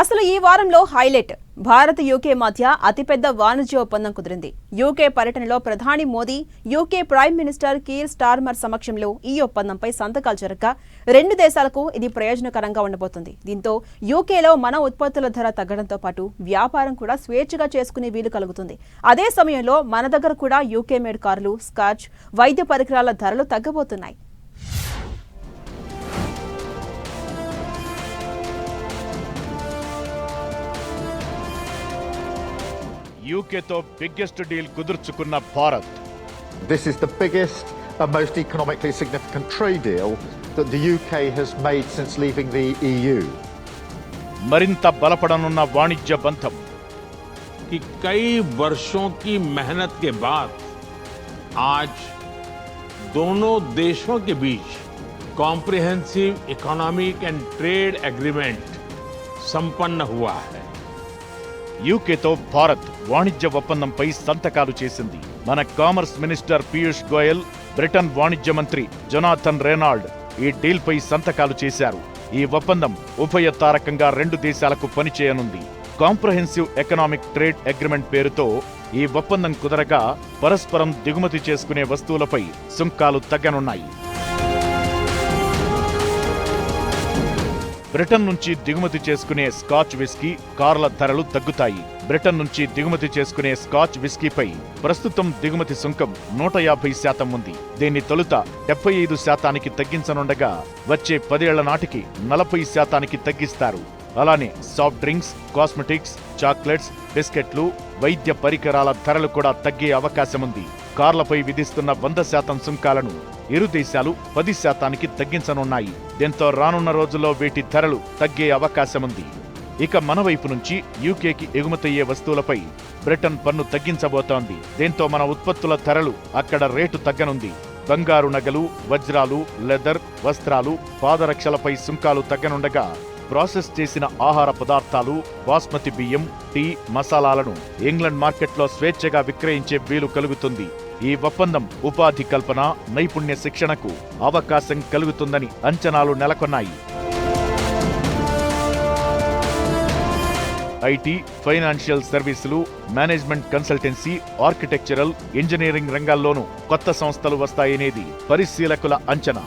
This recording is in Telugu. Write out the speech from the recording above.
అసలు ఈ వారంలో హైలైట్. భారత్ యూకే మధ్య అతిపెద్ద వాణిజ్య ఒప్పందం కుదిరింది. యూకే పర్యటనలో ప్రధాని Modi UK prime minister Keir Starmer సమక్షంలో ఈ ఒప్పందంపై సంతకాలు జరగగా రెండు దేశాలకు ఇది ప్రయోజనకరంగా ఉండబోతుంది. దీంతో యూకేలో మన ఉత్పత్తుల ధర తగ్గడంతో పాటు వ్యాపారం కూడా స్వేచ్ఛగా చేసుకునే వీలు కలుగుతుంది. అదే సమయంలో మన దగ్గర కూడా యూకే మేడ్ కార్లు స్కాచ్ వైద్య పరికరాల ధరలు తగ్గబోతున్నాయి. యూకేతో బిగ్గెస్ట్ డీల్ కుదుర్చుకున్న Bharat This is the biggest and most economically significant trade deal that the UK has made since leaving the E EU. మరింత బలపడనున్న వాణిజ్య బంధం कि कई वर्षों की मेहनत के बाद आज दोनों देशों के बीच comprehensive economic and trade agreement संपन्न हुआ है యూకేతో భారత్ వాణిజ్య ఒప్పందంపై సంతకాలు చేసింది. మన commerce minister Piyush Goyal Britain వాణిజ్య మంత్రి జొనాథన్ రెనాల్డ్ ఈ డీల్పై సంతకాలు చేశారు. ఈ ఒప్పందం ఉభయ తారకంగా రెండు దేశాలకు పనిచేయనుంది. కాంప్రహెన్సివ్ ఎకనామిక్ ట్రేడ్ అగ్రిమెంట్ పేరుతో ఈ ఒప్పందం కుదరగా పరస్పరం దిగుమతి చేసుకునే వస్తువులపై సుంకాలు తగ్గనున్నాయి. బ్రిటన్ నుంచి దిగుమతి చేసుకునే స్కాచ్ విస్కీ కార్ల ధరలు తగ్గుతాయి. బ్రిటన్ నుంచి దిగుమతి చేసుకునే స్కాచ్ విస్కీపై ప్రస్తుతం దిగుమతి సుంకం నూట యాభై శాతం ఉంది. దీన్ని తొలుత డెబ్బై ఐదు శాతానికి తగ్గించనుండగా వచ్చే పదేళ్ళ నాటికి నలభై శాతానికి తగ్గిస్తారు. అలానే సాఫ్ట్ డ్రింక్స్ కాస్మెటిక్స్ చాక్లెట్స్ బిస్కెట్లు వైద్య పరికరాల ధరలు కూడా తగ్గే అవకాశముంది కార్లపై విధిస్తున్న వంద శాతం సుంకాలను ఇరు దేశాలు పది శాతానికి తగ్గించనున్నాయి. దీంతో రానున్న రోజుల్లో వీటి ధరలు తగ్గే అవకాశముంది. ఇక మన వైపు నుంచి యూకేకి ఎగుమతయ్యే వస్తువులపై బ్రిటన్ పన్ను తగ్గించబోతోంది. దీంతో మన ఉత్పత్తుల ధరలు అక్కడ రేటు తగ్గనుంది. బంగారు నగలు వజ్రాలు లెదర్ వస్త్రాలు పాదరక్షలపై సుంకాలు తగ్గనుండగా ప్రాసెస్ చేసిన ఆహార పదార్థాలు బాస్మతి బియ్యం టీ మసాలాలను ఇంగ్లండ్ మార్కెట్లో స్వేచ్ఛగా విక్రయించే వీలు కలుగుతుంది. ఈ ఒప్పందం ఉపాధి కల్పన నైపుణ్య శిక్షణకు అవకాశం కలుగుతుందని అంచనాలు నెలకొన్నాయి. ఐటీ ఫైనాన్షియల్ సర్వీసులు మేనేజ్మెంట్ కన్సల్టెన్సీ ఆర్కిటెక్చరల్ ఇంజనీరింగ్ రంగాల్లోనూ కొత్త సంస్థలు వస్తాయనేది పరిశీలకుల అంచనా.